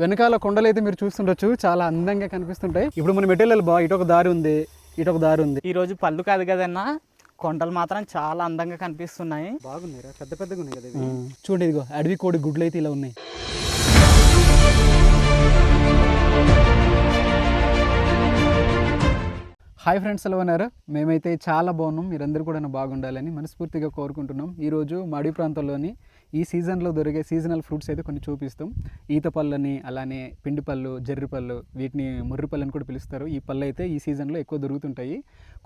వెనకాల కొండలు అయితే మీరు చూస్తుండొచ్చు చాలా అందంగా కనిపిస్తుంటాయి. ఇప్పుడు మనం వెళ్ళాలి బా ఇటు ఒక దారి ఉంది ఇటు ఒక దారి ఉంది. ఈ రోజు పళ్ళు కాదు కదన్నా కొండలు మాత్రం చాలా అందంగా కనిపిస్తున్నాయి. బాగున్నాయి పెద్ద పెద్దగా ఉన్నాయి కదా. చూడండి ఇదిగో అడవి కోడి గుడ్లు అయితే ఇలా ఉన్నాయి. హాయ్ ఫ్రెండ్స్ ఎలా ఉన్నారు? మేమైతే చాలా బాగున్నాం. మీరందరూ కూడా బాగుండాలని మనస్ఫూర్తిగా కోరుకుంటున్నాం. ఈరోజు మా అడవి ప్రాంతంలోని ఈ సీజన్లో దొరికే సీజనల్ ఫ్రూట్స్ అయితే కొన్ని చూపిస్తాం. ఈత పళ్ళని అలానే పిండి పళ్ళు జర్రి పళ్ళు వీటిని ముర్రి పళ్ళు అని కూడా పిలుస్తారు. ఈ పళ్ళు అయితే ఈ సీజన్లో ఎక్కువ దొరుకుతుంటాయి.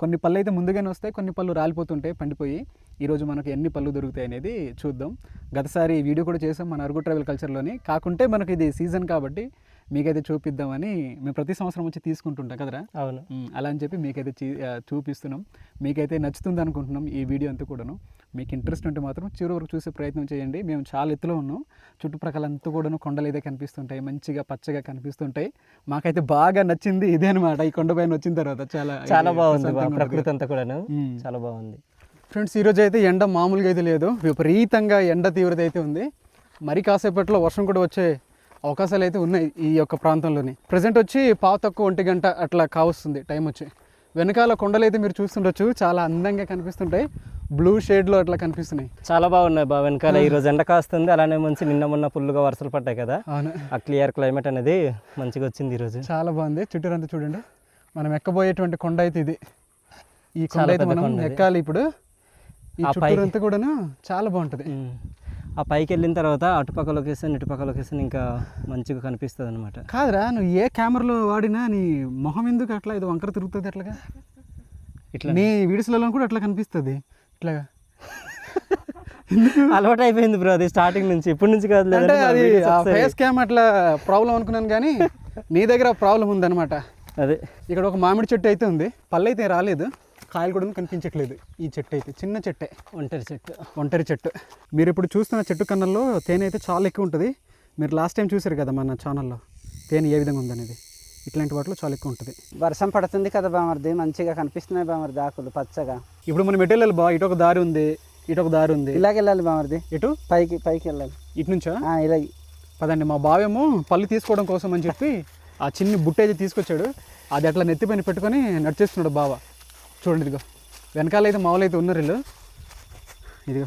కొన్ని పళ్ళు అయితే ముందుగానే వస్తాయి కొన్ని పళ్ళు రాలిపోతుంటాయి పండిపోయి. ఈరోజు మనకు ఎన్ని పళ్ళు దొరుకుతాయి అనేది చూద్దాం. గతసారి వీడియో కూడా చేసాం మన అరుగు ట్రావెల్ కల్చర్లోని. కాకుంటే మనకి ఇది సీజన్ కాబట్టి మీకైతే చూపిద్దామని మేము ప్రతి సంవత్సరం వచ్చి తీసుకుంటుంటాం కదరా? అవును. అలా అని చెప్పి మీకైతే చూపిస్తున్నాం. మీకైతే నచ్చుతుంది అనుకుంటున్నాం ఈ వీడియో అంతా కూడాను. మీకు ఇంట్రెస్ట్ ఉంటే మాత్రం చివరి వరకు చూసే ప్రయత్నం చేయండి. మేము చాలా ఎత్తులో ఉన్నాం. చుట్టుప్రక్కల అంతా కూడాను కొండలు అయితే కనిపిస్తుంటాయి. మంచిగా పచ్చగా కనిపిస్తుంటాయి. మాకైతే బాగా నచ్చింది ఇదే అనమాట ఈ కొండపైన వచ్చిన తర్వాత చాలా చాలా బాగుంది ప్రకృతి. అంతా కూడాను మ్. చాలా బాగుంది. ఫ్రెండ్స్ ఈరోజు అయితే ఎండ మామూలుగా అయితే లేదు. విపరీతంగా ఎండ తీవ్రత అయితే ఉంది. మరి కాసేపట్లో వర్షం కూడా వచ్చే అవకాశాలు అయితే ఉన్నాయి ఈ యొక్క ప్రాంతంలోని. ప్రజెంట్ వచ్చి పావు తక్కువ ఒంటి గంట అట్లా కావస్తుంది. టైం వచ్చి. వెనకాల కొండలు అయితే మీరు చూస్తుండొచ్చు చాలా అందంగా కనిపిస్తుంటాయి. బ్లూ షేడ్లో అట్లా కనిపిస్తున్నాయి. చాలా బాగున్నాయి బా వెనకాల ఈ రోజు ఎండ కాస్తుంది అలానే మంచి నిన్న మొన్న ఫుల్గా వర్షాలు పడ్డాయి కదా. అవును. ఆ క్లియర్ క్లైమేట్ అనేది మంచిగా వచ్చింది ఈరోజు చాలా బాగుంది. చుట్టూరంతా చూడండి. మనం ఎక్కబోయేటువంటి కొండ అయితే ఇది. ఈ కొండ అయితే మనం. ఎక్కాలి ఇప్పుడు. ఈ ఆ చుట్టూరంతా కూడాను చాలా బాగుంటుంది. ఆ పైకి వెళ్ళిన తర్వాత అటుపక్క లొకేషన్ ఇటుపక్క లొకేషన్ ఇంకా మంచిగా కనిపిస్తుంది అనమాట కాదురా నువ్వు ఏ కెమెరాలో వాడినా నీ మొహం ఎందుకు అట్లా? ఇది వంకర తిరుగుతుంది అట్లాగా? ఇట్లా నీ వీడియోస్లలో కూడా అట్లా కనిపిస్తుంది. ఇట్లాగా? అలవాటు అయిపోయింది బ్రో అది స్టార్టింగ్ నుంచి. ఇప్పటి నుంచి కాదు అంటే అది ఫేస్ క్యామ్ అట్లా ప్రాబ్లం అనుకున్నాను కానీ నీ దగ్గర ప్రాబ్లం ఉందన్నమాట. అదే. ఇక్కడ ఒక మామిడి చెట్టు అయితే ఉంది. పళ్ళు అయితే రాలేదు. కాయలు కూడా కనిపించట్లేదు? ఈ చెట్టు అయితే చిన్న చెట్టే. ఒంటరి చెట్టు. ఒంటరి చెట్టు. మీరు ఇప్పుడు చూస్తున్న చెట్టు కన్నంలో తేనె అయితే చాలా ఎక్కువ ఉంటుంది. మీరు లాస్ట్ టైం చూసారు కదా మన ఛానల్లో తేనె ఏ విధంగా ఉందనేది. ఇట్లాంటి వాటిలో చాలా ఎక్కువ ఉంటుంది. వర్షం పడుతుంది కదా బామర్ది మంచిగా కనిపిస్తున్నాయి బామర్ది ఆకులు పచ్చగా. ఇప్పుడు మనం ఎటు వెళ్ళాలి బా? ఇటు ఒక దారి ఉంది ఇటు ఒక దారి ఉంది. ఇలాగ వెళ్ళాలి బామర్ది. ఇటు పైకి పైకి వెళ్ళాలి. ఇటు నుంచా? ఆ, ఇలాగ. పదండి మా బావేమో పళ్ళు తీసుకోవడం కోసం అని చెప్పి ఆ చిన్ని బుట్ట అయితే తీసుకొచ్చాడు. అది అట్లా నెత్తిపైన పెట్టుకొని నడిచేస్తున్నాడు బావ. చూడండి ఇదిగో. వెనకాల అయితే మామూలు అయితే ఉన్నారు వీళ్ళు. ఇదిగో.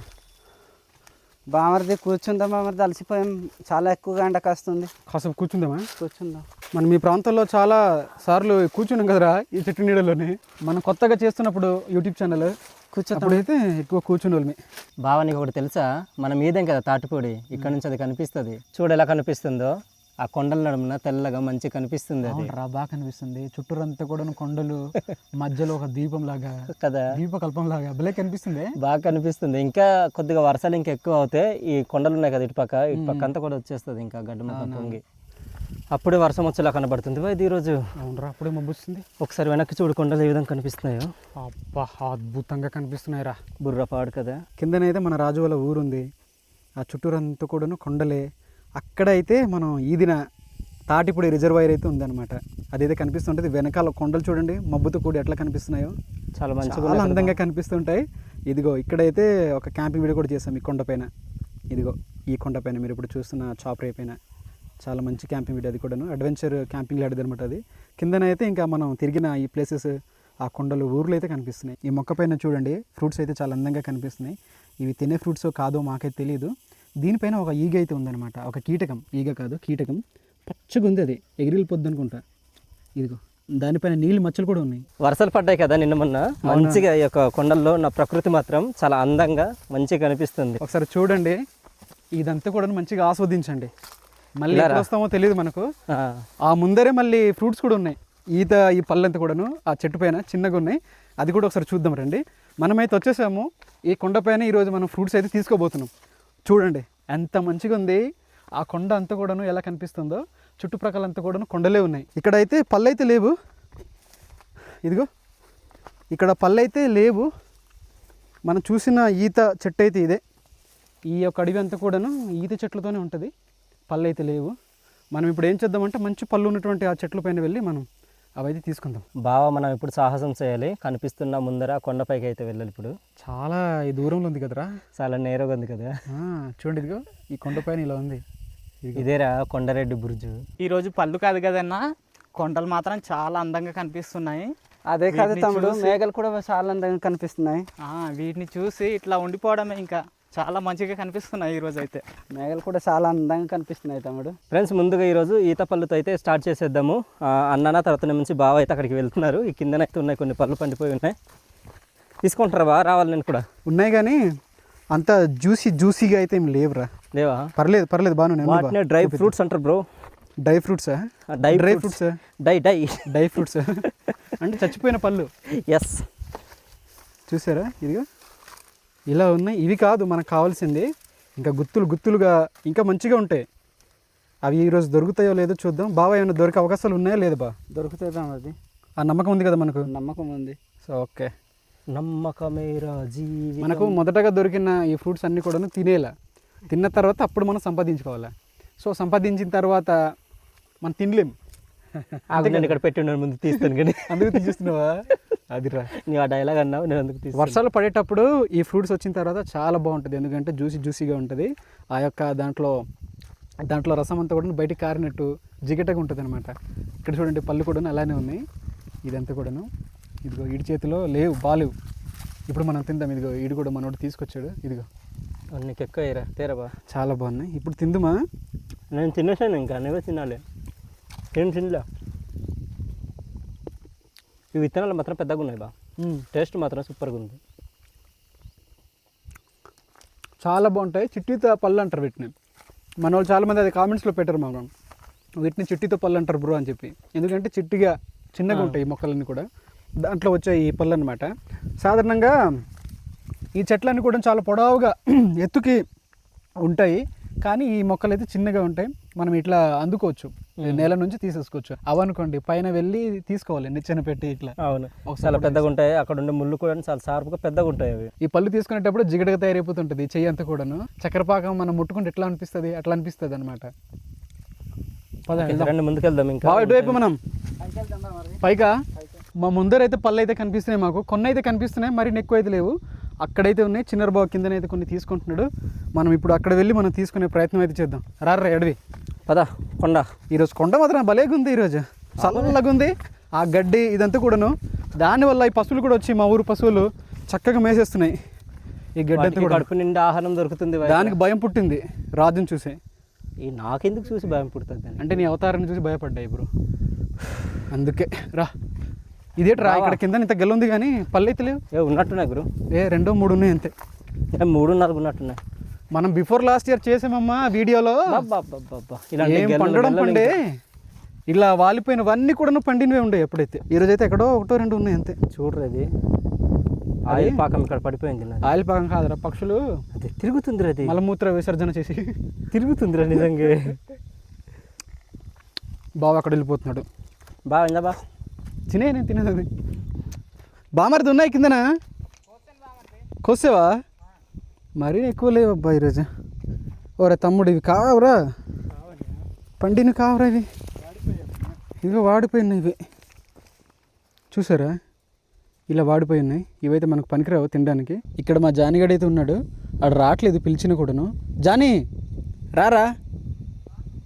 బామర్ది కూర్చుందాం బామర్ది అలసిపోయాం. చాలా ఎక్కువగా ఎండ కాస్తుంది. కాసేపు కూర్చుందామా? కూర్చుందాం. మనం మీ ప్రాంతంలో చాలా సార్లు కూర్చున్నాం కదరా ఈ చెట్టు నీడలోనే. మనం కొత్తగా చేస్తున్నప్పుడు యూట్యూబ్ ఛానల్ కూర్చుందాం అప్పుడైతే ఎక్కువ కూర్చుని బావా నీకు ఒకటి తెలుసా? మన మీదేం కదా తాటిపూడి. ఇక్కడ నుంచి అది కనిపిస్తుంది. చూడు ఎలా కనిపిస్తుందో. ఆ కొండల నడుమున తెల్లగా మంచిగా కనిపిస్తుంది అది. రా బాగా కనిపిస్తుంది. చుట్టూరంతా కూడా కొండలు మధ్యలో ఒక దీపం లాగా కదా. దీపకల్పం లాగా భలే కనిపిస్తుంది. బాగా కనిపిస్తుంది. ఇంకా కొద్దిగా వర్షాలు ఇంకా ఎక్కువ అవుతాయి ఈ కొండలు ఉన్నాయి కదా ఇటుపక్క ఇటుపక్క అంతా కూడా వచ్చేస్తుంది ఇంకా గడ్డ మొత్తం పొంగి. అప్పుడే వర్షం వచ్చేలా కనబడుతుంది ఇది ఈరోజు. అవునరా అప్పుడే మబ్బుస్తుంది ఒకసారి వెనక్కి చూడు కొండలు ఏ విధంగా కనిపిస్తున్నాయో. అబ్బా అద్భుతంగా కనిపిస్తున్నాయి రా బుర్రపాడు కదా. కిందనైతే మన రాజు వాళ్ళ ఊరుంది. ఆ చుట్టూరంతా కూడాను కొండలే అక్కడైతే మనం ఈదిన తాటిపూడి రిజర్వాయర్ అయితే ఉందన్నమాట. అదైతే కనిపిస్తుంటుంది. వెనకాల కొండలు చూడండి. మబ్బుతో కూడి ఎట్లా కనిపిస్తున్నాయో. చాలా మంచిగా చాలా అందంగా కనిపిస్తుంటాయి. ఇదిగో ఇక్కడైతే ఒక క్యాంపింగ్ వీడియో కూడా చేసాం ఈ కొండపైన ఇదిగో ఈ కొండపైన మీరు ఇప్పుడు చూస్తున్న చాపరే పైన. చాలా మంచి క్యాంపింగ్ వీడియో అది కూడాను. అడ్వెంచర్ క్యాంపింగ్ లాంటిది అనమాట అది. కిందనైతే ఇంకా మనం తిరిగిన ఈ ప్లేసెస్ ఆ కొండలు ఊర్లు అయితే కనిపిస్తున్నాయి. ఈ మొక్క పైన చూడండి. ఫ్రూట్స్ అయితే చాలా అందంగా కనిపిస్తున్నాయి. ఇవి తినే ఫ్రూట్స్ కాదో మాకైతే తెలియదు దీనిపైన ఒక ఈగ అయితే ఉందన్నమాట. ఒక కీటకం. ఈగ కాదు కీటకం. పచ్చగా ఉంది అది. ఎగిరిపోద్ది అనుకుంటా. ఇదిగో దానిపైన నీళ్ళు మచ్చలు కూడా ఉన్నాయి. వర్షాలు పడ్డాయి కదా నిన్న మొన్న. మంచిగా ఈ యొక్క కొండల్లో ఉన్న ప్రకృతి మాత్రం చాలా అందంగా మంచిగా కనిపిస్తుంది. ఒకసారి చూడండి. ఇదంతా కూడా మంచిగా ఆస్వాదించండి. మళ్ళీ ఎప్పుడు వస్తామో తెలియదు మనకు. ఆ, ఆ ముందరే మళ్ళీ ఫ్రూట్స్ కూడా ఉన్నాయి. ఈత ఈ పళ్ళంతా కూడాను ఆ చెట్టు పైన చిన్నగా ఉన్నాయి. అది కూడా ఒకసారి చూద్దాం రండి. మనమైతే వచ్చేసాము. ఈ కొండపైన ఈరోజు మనం ఫ్రూట్స్ అయితే తీసుకోబోతున్నాం. చూడండి ఎంత మంచిగా ఉంది. ఆ కొండ అంతా కూడాను ఎలా కనిపిస్తుందో చుట్టుప్రక్కల అంతా కూడాను కొండలే ఉన్నాయి. ఇక్కడైతే అయితే అయితే లేవు. ఇదిగో ఇక్కడ పళ్ళు అయితే లేవు. మనం చూసిన ఈత చెట్టు అయితే ఇదే. ఈ యొక్క అడవి అంతా కూడాను ఈత చెట్లతోనే ఉంటుంది. పళ్ళు అయితే లేవు. మనం ఇప్పుడు ఏం చేద్దామంటే మంచి పళ్ళు ఉన్నటువంటి ఆ చెట్ల పైన వెళ్ళి మనం అవైతే తీసుకుందాం. బాగా మనం ఇప్పుడు సాహసం చేయాలి. కనిపిస్తున్న ముందర కొండపైకి అయితే వెళ్ళాలి ఇప్పుడు. చాలా ఈ దూరంలో ఉంది కదరా? చాలా నేరుగా ఉంది కదా. ఆ, చూడండి ఇదిగో ఈ కొండపైన ఇలా ఉంది. ఇదేరా కొండారెడ్డి బుర్జు. ఈరోజు పళ్ళు కాదు కదన్నా కొండలు మాత్రం చాలా అందంగా కనిపిస్తున్నాయి. అదే కాదు తమ్ముడు మేఘలు కూడా చాలా అందంగా కనిపిస్తున్నాయి. ఆ, వీటిని చూసి ఇట్లా ఉండిపోవడమే ఇంకా. చాలా మంచిగా కనిపిస్తున్నాయి ఈరోజు అయితే మేఘలు కూడా చాలా అందంగా కనిపిస్తున్నాయి తమ్ముడు. ఫ్రెండ్స్ ముందుగా ఈరోజు ఈత పళ్ళుతో అయితే స్టార్ట్ చేసేద్దాము. ఆ, అన్నన తర్వాత నుంచి బావ అయితే అక్కడికి వెళ్తున్నారు. ఈ కిందనైతే ఉన్నాయి కొన్ని పళ్ళు పండిపోయి ఉన్నాయి. తీసుకుంటారా బా రావాలి నేను కూడా. ఉన్నాయి కానీ అంత జ్యూసీ జ్యూసీగా అయితే ఏం లేవురా. లేవా? పర్లేదు పర్లేదు వాటినే డ్రై ఫ్రూట్స్ అంటారు bro. Dry ఫ్రూట్సా die dry fruits. Die die. Dry fruits అంటే చచ్చిపోయిన పళ్ళు. ఎస్ చూసారా? ఇదిగో. ఇలా ఉన్నాయి. ఇవి కాదు మనకు కావాల్సింది. ఇంకా గుత్తులు గుత్తులుగా ఇంకా మంచిగా ఉంటాయి. అవి ఈరోజు దొరుకుతాయో లేదో చూద్దాం. బాబా ఏమైనా దొరికే అవకాశాలు ఉన్నాయో లేదు బా? దొరుకుతుంది తమ్ముడు ఆ నమ్మకం ఉంది కదా మనకు? నమ్మకం ఉంది. So okay. నమ్మకమేరా జీవి మనకు మొదటగా దొరికిన ఈ ఫ్రూట్స్ అన్నీ కూడా తినేలా. తిన్న తర్వాత అప్పుడు మనం సంపాదించుకోవాలి. సో సంపాదించిన తర్వాత మనం తినలేం. ఇక్కడ పెట్టి ఉన్నాను ముందు తీస్తాను కానీ. అందుకు తీసేస్తున్నావా అదిరా. నీవు ఆ డైలాగ్ అన్నావు నేను అందుకు వర్షాలు పడేటప్పుడు ఈ ఫ్రూట్స్ వచ్చిన తర్వాత చాలా బాగుంటుంది. ఎందుకంటే జ్యూసీ జ్యూసీగా ఉంటుంది. ఆ యొక్క దాంట్లో దాంట్లో రసం అంతా కూడా బయటికి కారినట్టు జిగటగా ఉంటుంది అనమాట ఇక్కడ చూడండి పళ్ళు కూడా అలానే ఉన్నాయి. ఇదంతా కూడాను. ఇదిగో ఈడి చేతిలో లేవు బాలేవు. ఇప్పుడు మనం తిందాం. ఇదిగో ఈడు కూడా మనోడు తీసుకొచ్చాడు. ఇదిగో. నీకు ఎక్కువ అయ్యారా? తేరబా చాలా బాగున్నాయి. ఇప్పుడు తిందుమా? నేను తినేసాను ఇంకా నువ్వే తినాలి. ఏం తినలే. ఈ విత్తనాలు మాత్రం పెద్దగా ఉన్నాయి బా. టేస్ట్ మాత్రం సూపర్గా ఉంది. చాలా బాగుంటాయి. చిట్టితో పళ్ళు అంటారు వీటిని. మన వాళ్ళు చాలామంది అది కామెంట్స్లో పెట్టారు మాకు. వీటిని చిట్టితో పళ్ళు అంటారు బ్రో అని చెప్పి. ఎందుకంటే చిట్టిగా చిన్నగా ఉంటాయి ఈ మొక్కలన్నీ కూడా. దాంట్లో వచ్చే ఈ పళ్ళు అనమాట సాధారణంగా ఈ చెట్లన్నీ కూడా చాలా పొడవుగా ఎత్తుకి ఉంటాయి. కానీ ఈ మొక్కలు అయితే చిన్నగా ఉంటాయి. మనం ఇట్లా అందుకోవచ్చు. నేల నుంచి తీసేసుకోవచ్చు. అవనుకోండి పైన వెళ్ళి తీసుకోవాలి నిచ్చెన పెట్టి ఇట్లా. అవును. ఒకసారి చాలా పెద్దగా ఉంటాయి అక్కడ ఉండే ముళ్ళు కూడా చాలా షార్ప్గా పెద్దగా ఉంటాయి అవి. ఈ పళ్ళు తీసుకునేటప్పుడు జిగటగా తయారైపోతుంటుంది చెయ్యి అంతా కూడాను. చక్కెరపాకం మనం ముట్టుకుంటే ఎట్లా అనిపిస్తుంది? అట్లా అనిపిస్తుంది అనమాట రండి ముందుకెళ్దాం ఇంకా. ఇటువైపు మనం. పైగా మా ముందరైతే పళ్ళు అయితే కనిపిస్తున్నాయి మాకు. కొన్ని అయితే కనిపిస్తున్నాయి మరి ఎక్కువ అయితే లేవు. అక్కడైతే ఉన్నాయి చిన్నర బాబు కిందనైతే కొన్ని తీసుకుంటున్నాడు. మనం ఇప్పుడు అక్కడ వెళ్ళి మనం తీసుకునే ప్రయత్నం అయితే చేద్దాం. రారా ఎడవి. పద కొండ. ఈరోజు కొండ మాత్రం భలేగా ఉంది ఈరోజు. చల్లగా ఉంది. ఆ గడ్డి ఇదంతా కూడాను. దానివల్ల ఈ పశువులు కూడా వచ్చి మా ఊరు పశువులు చక్కగా మేసేస్తున్నాయి. ఈ గడ్డి అంతా వాటికి కూడా కడుపు నిండా ఆహారం దొరుకుతుంది దానికి భయం పుట్టింది రాజుని చూసి. ఈ నాకెందుకు చూసి భయం పుడుతుంది అంటే నీ అవతారాన్ని చూసి భయపడ్డాయి బ్రో. అందుకే. రా. ఇదేంటి రా. ఇక్కడ కింద ఇంత గెల ఉంది కానీ అయితే లేవు ఏ ఉన్నట్టున్నాయి గురు ఏ రెండో మూడు ఉన్నాయి అంతే. మూడు నాలుగు ఉన్నట్టున్నాయి. మనం బిఫోర్ లాస్ట్ ఇయర్ చేసామమ్మా వీడియోలో. పండడం పండే? ఇలా వాలిపోయినవన్నీ కూడా పండినవే ఉండే ఎప్పుడైతే. ఈరోజు అయితే ఎక్కడో ఒకటో రెండు ఉన్నాయి అంతే. చూడరు అది. ఆయిల్ పాకం ఇక్కడ పడిపోయింది నాది. ఆయిల్ పాకం కాదురా పక్షులు. అది తిరుగుతుంది అది మలమూత్ర విసర్జన చేసి. తిరుగుతుందిరా నిజంగా. బావ అక్కడ వెళ్ళిపోతున్నాడు. బాగా ఇందా బా. తినే నేను తినేది బామరిది ఉన్నాయి కిందనా? కోసేవా? మరీ ఎక్కువ లేవు అబ్బా ఈరోజు. ఓరే తమ్ముడు ఇవి కావరా? పండిన కావరా ఇవి? ఇవి వాడిపోయినాయి ఇవి. చూసారా? ఇలా వాడిపోయినాయి. ఇవైతే మనకు పనికిరావు తినడానికి. ఇక్కడ మా జానిగాడు అయితే ఉన్నాడు. ఆడు రావట్లేదు పిలిచిన కూడాను. జానీ రారా?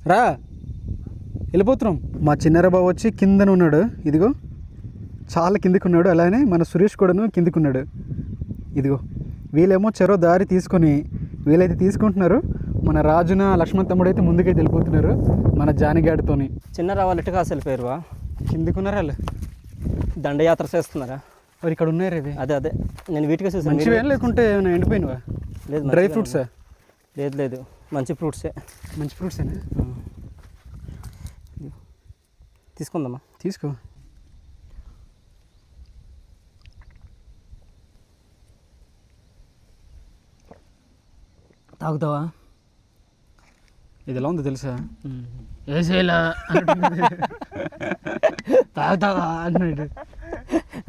రా. వెళ్ళిపోతున్నాం. మా చిన్నర బాబు వచ్చి కిందన ఉన్నాడు. ఇదిగో. చాలా కిందకున్నాడు అలానే మన సురేష్ కూడాను కిందకున్నాడు ఇదిగో. వీళ్ళేమో చెరో దారి తీసుకొని వీళ్ళైతే తీసుకుంటున్నారు. మన రాజున లక్ష్మణ్ తమ్ముడు అయితే ముందుకైతే వెళ్ళిపోతున్నారు మన జానిగాడితోని. చిన్న రావాలి ఇటు కాసు వెళ్ళిపోయారు బా కిందికి ఉన్నారు వాళ్ళు. దండయాత్ర చేస్తున్నారా? మరి ఇక్కడ ఉన్నారు ఇవి అదే అదే. నేను వీటికి చూసాను మంచివే లేకుంటే ఏమైనా ఎండిపోయినవా? లేదు డ్రై ఫ్రూట్సా. లేదు లేదు. మంచి ఫ్రూట్సే. మంచి ఫ్రూట్సేనా? తీసుకుందామా? తీసుకో. తాగుతావా? ఇది ఎలా ఉందో తెలుసా? వేసేలా తాగుతావా? అన్నాడు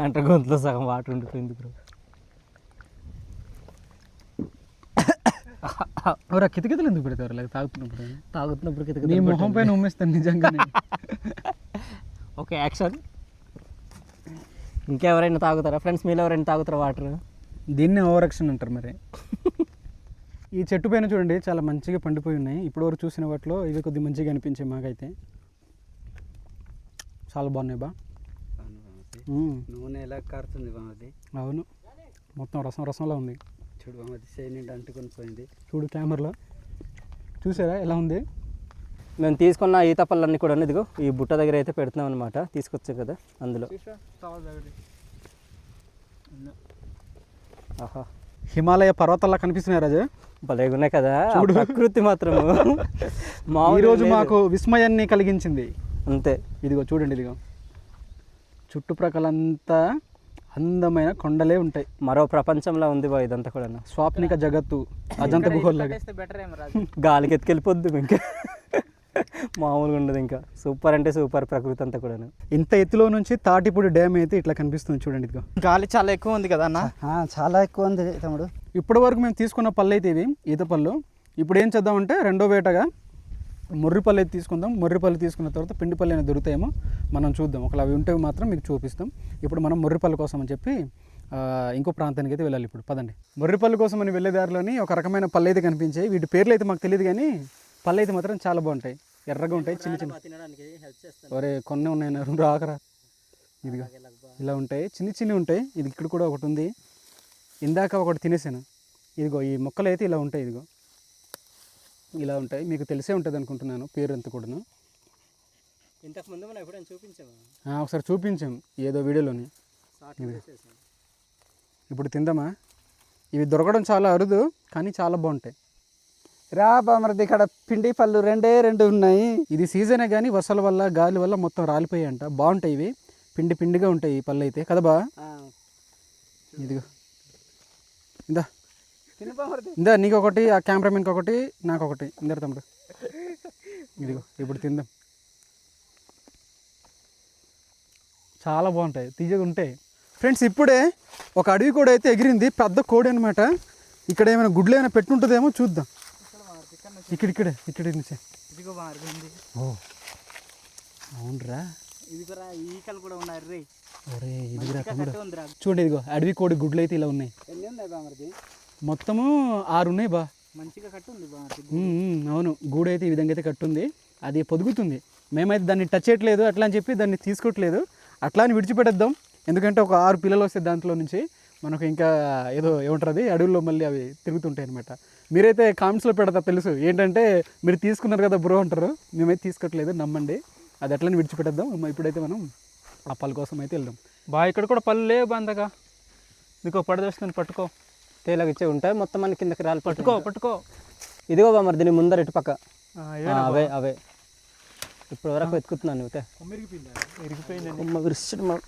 అంటే గొంతులో సగం వాటర్ ఉండిపోయింది బ్రో. ఎవరా కితకితలు ఎందుకు పెడతారు? లేక తాగుతున్నప్పుడు తాగుతున్నప్పుడు నీ కితకితలు మొహం పైన ఉమ్మేస్తాను నిజంగానే. Okay action. ఇంకెవరైనా తాగుతారా? ఫ్రెండ్స్ మీరు ఎవరైనా తాగుతారా వాటర్? దీన్నే ఓవర్ యాక్షన్ అంటారు మరి. ఈ చెట్టు పైన చూడండి చాలా మంచిగా పండిపోయి ఉన్నాయి. ఇప్పటివరకు చూసిన వాటిలో ఇవి కొద్దిగా మంచిగా అనిపించాయి మాకైతే. చాలా బాగున్నాయి బా. నూనె ఎలా కారుతుంది బామర్ది అవును. మొత్తం రసం రసంలా ఉంది. చూడు నిండా అంటుకొని పోయింది. చూడు కెమెరాలో. చూసారా ఎలా ఉంది? మేము తీసుకున్న ఈత పళ్ళన్నీ కూడా ఇదిగో ఈ బుట్ట దగ్గర అయితే పెడుతున్నాం అనమాట తీసుకొచ్చాం కదా అందులో. ఆహా. హిమాలయ పర్వతాల్లో కనిపిస్తున్నాయి రాజు. భలేగా ఉన్నాయి కదా. ప్రకృతి మాత్రము. మామూలుగా ఈరోజు. మాకు విస్మయాన్ని కలిగించింది. అంతే. ఇదిగో చూడండి ఇదిగో. చుట్టుప్రక్కలంతా అందమైన కొండలే ఉంటాయి. మరో ప్రపంచంలో ఉంది బా ఇదంతా కూడా స్వాప్నిక జగత్తు అజంత గుహల్లాగా. రాజు. గాలికి ఎత్తుకెళ్ళిపోద్దు ఇంకా. మామూలుగా ఉండదు ఇంకా. సూపర్ అంటే సూపర్ ప్రకృతి అంతా కూడా ఇంత ఎత్తులో నుంచి తాటిపూడి డ్యామ్ అయితే ఇట్లా కనిపిస్తుంది చూడండి ఇదిగో. గాలి చాలా ఎక్కువ ఉంది కదా అన్న? చాలా ఎక్కువ ఉంది తమ్ముడు. ఇప్పటి వరకు మేము తీసుకున్న పళ్ళు అయితే ఇవి ఈత పళ్ళు. ఇప్పుడు ఏం చేద్దామంటే రెండో వేటగా మొర్రి పళ్ళు అయితే తీసుకుందాం. మొర్రి పళ్ళు తీసుకున్న తర్వాత పిండి పళ్ళు అయినా దొరుకుతాయేమో మనం చూద్దాం. ఒకవేళ అవి ఉంటే మాత్రం మీకు చూపిస్తాం. ఇప్పుడు మనం మొర్రి పళ్ళు కోసం అని చెప్పి ఇంకో ప్రాంతానికి అయితే వెళ్ళాలి ఇప్పుడు. పదండి. మొర్రి పళ్ళు కోసం అని వెళ్ళే దారిలోని ఒక రకమైన పళ్ళు అయితే కనిపించాయి. వీటి పేర్లు అయితే మాకు తెలియదు కానీ పళ్ళు అయితే మాత్రం చాలా బాగుంటాయి. ఎర్రగా ఉంటాయి చిన్న చిన్న. ఒరే కొన్ని ఉన్నాయి రెండు ఆకరా ఇదిగా. ఇలా ఉంటాయి చిన్న చిన్న ఉంటాయి. ఇది ఇక్కడ కూడా ఒకటి ఉంది. ఇందాక ఒకటి తినేసాను. ఇదిగో ఈ మొక్కలు అయితే ఇలా ఉంటాయి ఇదిగో. ఇలా ఉంటాయి. మీకు తెలిసే ఉంటుంది అనుకుంటున్నాను పేరు అంతా కూడాను. ఇంతకు ముందు మనం ఎప్పుడైనా చూపించాము ఒకసారి చూపించాం ఏదో వీడియోలోని. ఇప్పుడు తిందామా? ఇవి దొరకడం చాలా అరుదు కానీ చాలా బాగుంటాయి. రా బామర్ది ఇక్కడ పిండి పళ్ళు రెండే రెండు ఉన్నాయి. ఇది సీజనే కానీ వర్షాల వల్ల గాలి వల్ల మొత్తం రాలిపోయాయి అంట బాగుంటాయి ఇవి. పిండి పిండిగా ఉంటాయి ఈ పళ్ళు అయితే. కదా బా? ఇదిగో. ఇందా. ఇందా నీకు ఒకటి ఆ కెమెరామెన్కి ఒకటి నాకు ఒకటి ఇందరు తమ్ముడు. ఇదిగో ఇప్పుడు తిందాం. చాలా బాగుంటాయి. తీయగా ఉంటాయి. ఫ్రెండ్స్ ఇప్పుడే ఒక అడవి కోడి అయితే ఎగిరింది. పెద్ద కోడి అనమాట ఇక్కడ ఏమైనా గుడ్లు ఏమైనా పెట్టుంటుందేమో చూద్దాం. ఇక్కడ ఇక్కడే ఇక్కడ నుంచి. ఇదిగో ఓ అవునరా. ఇది కూడా ఈకలు కూడా ఉన్నాయి రే. ఒరే ఇదిగురా తమ్ముడు ఇదిగో అడవి కోడి గుడ్లు అయితే ఇలా ఉన్నాయి. ఎన్ని ఉన్నాయి బామర్ది మొత్తము ఆరు ఉన్నాయి బా. మంచిగా కట్టు ఉంది బాగా ఉమ్, ఉమ్, అవును గూడు అయితే ఈ విధంగా అయితే కట్టుంది. అది పొదుగుతుంది. మేమైతే దాన్ని టచ్ చేయట్లేదు అట్లా అని చెప్పి దాన్ని తీసుకోవట్లేదు. అట్లా అని విడిచిపెట్టేద్దాం. ఎందుకంటే ఒక ఆరు పిల్లలు వస్తే దాంట్లో నుంచి మనకు ఇంకా ఏదో ఏమంటారు అది? అడవుల్లో మళ్ళీ అవి తిరుగుతుంటాయి అనమాట మీరైతే కామెంట్స్లో పెడతా తెలుసు. ఏంటంటే మీరు తీసుకున్నారు కదా బ్రో అంటారు. మేమైతే తీసుకోవట్లేదు నమ్మండి. అది అట్లని విడిచిపెట్టేద్దాం? ఇప్పుడైతే మనం ఆ పళ్ళ కోసం అయితే వెళ్దాం. బా ఇక్కడ కూడా పళ్ళు లేవు బందగా నీకు పడదొస్తుంది పట్టుకో. తేలాగా ఇచ్చే ఉంటాయి. మొత్తం మన కిందకి రాలి పట్టుకో. పట్టుకో ఇదిగో బా మరి దీని ముందర ఇటు పక్క. అవే అవే. ఇప్పుడు వరకు వెతుకుతున్నాను నువ్వు ఇరిగిపోయింది?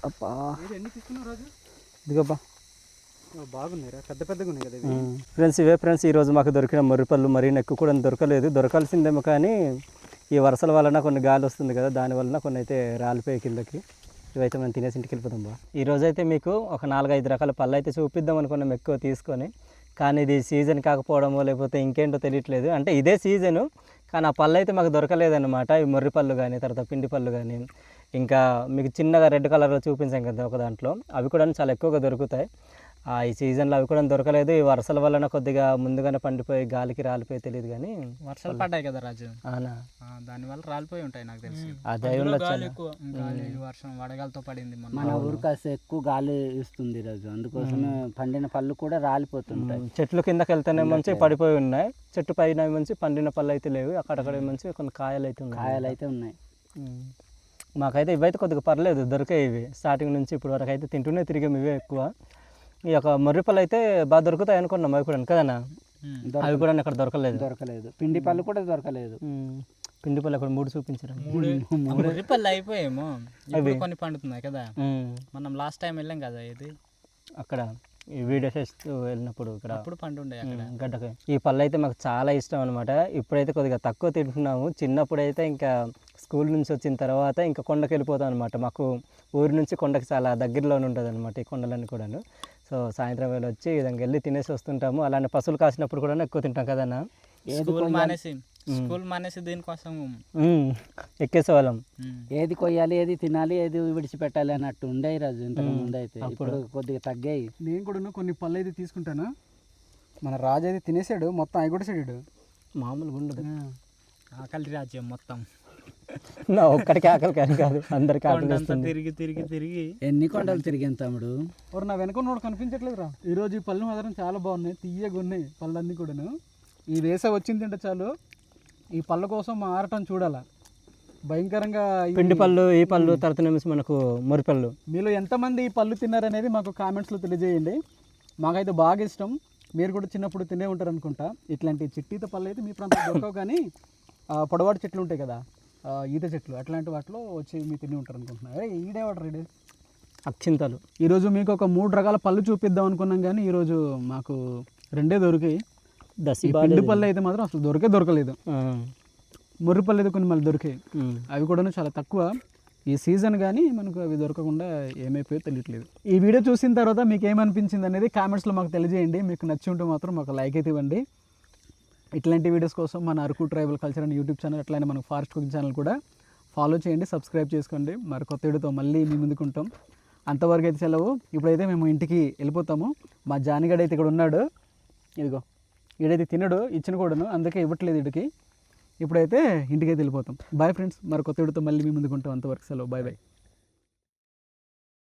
అబ్బా. ఎన్ని తీసుకున్నావు పెద్ద పెద్దగా ఉన్నాయి కదా ఫ్రెండ్స్ ఇవే ఫ్రెండ్స్ ఈరోజు మాకు దొరికిన మర్రిపళ్ళు మరీ ఎక్కువ కూడా దొరకలేదు. దొరకాల్సిందేమో కానీ ఈ వరసల వలన కొన్ని గాలి వస్తుంది కదా దాని వలన కొన్ని అయితే రాలిపోయి కిందకి. ఇవైతే మనం తినేసి ఇంటికి వెళ్ళిపోతాం బా. ఈ అయితే మీకు ఒక నాలుగైదు రకాల పళ్ళు అయితే చూపిద్దాం అనుకున్నాం ఎక్కువ తీసుకొని. కానీ ఇది సీజన్ కాకపోవడమో లేకపోతే ఇంకేంటో తెలియట్లేదు. అంటే ఇదే సీజను కానీ ఆ పళ్ళు అయితే మాకు దొరకలేదన్నమాట. ఈ మొర్రి పళ్ళు కానీ తర్వాత పిండి పళ్ళు కానీ ఇంకా మీకు చిన్నగా రెడ్ కలర్లో చూపించాం కదా ఒక దాంట్లో. అవి కూడా చాలా ఎక్కువగా దొరుకుతాయి. ఈ సీజన్లో అవి కూడా దొరకలేదు. ఈ వర్షాల వలన కొద్దిగా ముందుగానే పండిపోయి గాలికి రాలిపోయి తెలియదు కానీ వర్షాలు పడ్డాయి కదా రాజు? అవునా? దాని వల్ల రాలిపోయి ఉంటాయి నాకు తెలిసి. అదే ఉండొచ్చు వర్షం వడగాలతో పడింది మన ఊరు కాస్త ఎక్కువ గాలి ఇస్తుంది ఈరోజు అందుకోసమే పండిన పళ్ళు కూడా రాలిపోతుంటాయి. చెట్లు కిందకి వెళ్తేనే మంచి పడిపోయి ఉన్నాయి. చెట్టు పైన మంచి పండిన పళ్ళు అయితే లేవు. అక్కడక్కడ మంచి కొన్ని కాయలు అయితే ఉన్నాయి. కాయలు అయితే ఉన్నాయి. మాకైతే ఇవైతే కొద్దిగా పర్లేదు. దొరికాయి ఇవి. స్టార్టింగ్ నుంచి ఇప్పుడు వరకు అయితే తింటూనే తిరిగాం ఇవే ఎక్కువ. ఈ యొక్క మొర్రిపళ్ళు అయితే బాగా దొరుకుతాయి అనుకున్నాం అవి కూడా కదనా అవి కూడా ఇక్కడ దొరకలేదు. దొరకలేదు. పిండి పళ్ళు కూడా దొరకలేదు. పిండి పళ్ళు అక్కడ మూడు చూపించారు మురిపల్లి అయిపోయేమో. ఇప్పుడు కొన్ని పండుతున్నాయి కదా. మనం లాస్ట్ టైం వెళ్ళాం కదా ఇది. అక్కడ ఈ వీడియో చేస్తూ వెళ్ళినప్పుడు ఇక్కడ అప్పుడు పండుండే అక్కడ. ఉమ్, గడ్డకి. ఈ పళ్ళు అయితే మాకు చాలా ఇష్టం అనమాట ఇప్పుడైతే కొద్దిగా తక్కువ తింటున్నాము. చిన్నప్పుడు అయితే ఇంకా స్కూల్ నుంచి వచ్చిన తర్వాత ఇంకా కొండకి వెళ్ళిపోతాం అనమాట మాకు ఊరి నుంచి కొండకి చాలా దగ్గరలోనే ఉంటుంది అనమాట ఈ కొండలన్నీ కూడాను. సో సాయంత్రం వేళ వచ్చి ఈ విధంగా వెళ్ళి తినేసి వస్తుంటాము. అలానే పశువులు కాసినప్పుడు కూడా ఎక్కువ తింటాం కదన్నా స్కూల్ మానేసి స్కూల్ మానేసి దీనికోసం ఎక్కేసేవాళ్ళం. ఏది కొయ్యాలి ఏది తినాలి ఏది విడిచిపెట్టాలి అన్నట్టు ఉండే ఈరోజు ఇంతకు ముందు అయితే ఇప్పుడు కొద్దిగా తగ్గాయి. నేను కూడా కొన్ని పళ్ళు అయితే తీసుకుంటాను. మన రాజు అయితే తినేసాడు మొత్తం అవి కూడా చెడు మామూలుగా ఉండదు. ఆకలి రాజ్యం మొత్తం. నా ఒక్కడికి ఆకలి కానీ కాదు అందరికి ఆకలి వేస్తుంది. తిరిగి తిరిగి తిరిగి. ఎన్ని కొండలు తిరిగాను తమ్ముడు? ఎవరు నా వెనక ఉన్నోడు కనిపించట్లేదు రా ఈరోజు ఈ పళ్ళు మాత్రం చాలా బాగున్నాయి తీయగా ఉన్నాయి పళ్ళన్నీ కూడాను. ఈ వేసవి వచ్చిందంటే చాలు ఈ పళ్ళ కోసం మా ఆరటం చూడాలా. భయంకరంగా పిండి పళ్ళు ఈ పళ్ళు తర్వాత నిమిషం మనకు మురిపళ్ళు మీలో ఎంతమంది ఈ పళ్ళు తిన్నారనేది మాకు కామెంట్స్లో తెలియజేయండి. మాకైతే బాగా ఇష్టం. మీరు కూడా చిన్నప్పుడు తినే ఉంటారు అనుకుంటా ఇట్లాంటి చిట్టీత పళ్ళు అయితే మీ ప్రాంతంలో దొరకవు కానీ ఆ, పొడవాటి చెట్లు ఉంటాయి కదా ఈత చెట్లు అట్లాంటి వాటిలో వచ్చి మీరు తిని ఉంటారు అనుకుంటున్నా అరే ఈడే వాడు రేడే అక్షింతలు ఈరోజు మీకు ఒక మూడు రకాల పళ్ళు చూపిద్దాం అనుకున్నాం కానీ ఈరోజు మాకు రెండే దొరికాయి. దసి పిండి పళ్ళు అయితే మాత్రం అసలు దొరికే దొరకలేదు. ముర్రి పళ్ళు అయితే కొన్ని మళ్ళీ దొరికాయి. అవి కూడా చాలా తక్కువ. ఈ సీజన్ కానీ మనకు అవి దొరకకుండా ఏమైపోయో తెలియట్లేదు. ఈ వీడియో చూసిన తర్వాత మీకు ఏమనిపించింది అనేది కామెంట్స్లో మాకు తెలియజేయండి. మీకు నచ్చి ఉంటే మాత్రం మాకు లైక్ అయితే ఇవ్వండి. ఇట్లాంటి వీడియోస్ కోసం మన Araku tribal culture and YouTube channel అట్లనే మన ఫారెస్ట్ కుకింగ్ ఛానల్ కూడా ఫాలో చేయండి సబ్స్క్రైబ్ చేసుకోండి. మరి కొత్త వీడియోతో మళ్ళీ మీ ముందుకు ఉంటాం. అంతవరకు అయితే సెలవు. ఇప్పుడైతే మేము ఇంటికి వెళ్ళిపోతాము. మా జానిగడ అయితే ఇక్కడ ఉన్నాడు. ఇదిగో ఈడైతే తినడు ఇచ్చిన కూడాను అందుకే ఇవ్వట్లేదు ఇడికి ఇప్పుడైతే ఇంటికైతే వెళ్ళిపోతాం. బాయ్ ఫ్రెండ్స్ మరి కొత్త వీడియోతో మళ్ళీ మీ ముందుకు ఉంటాం. అంతవరకు సెలవు. Bye bye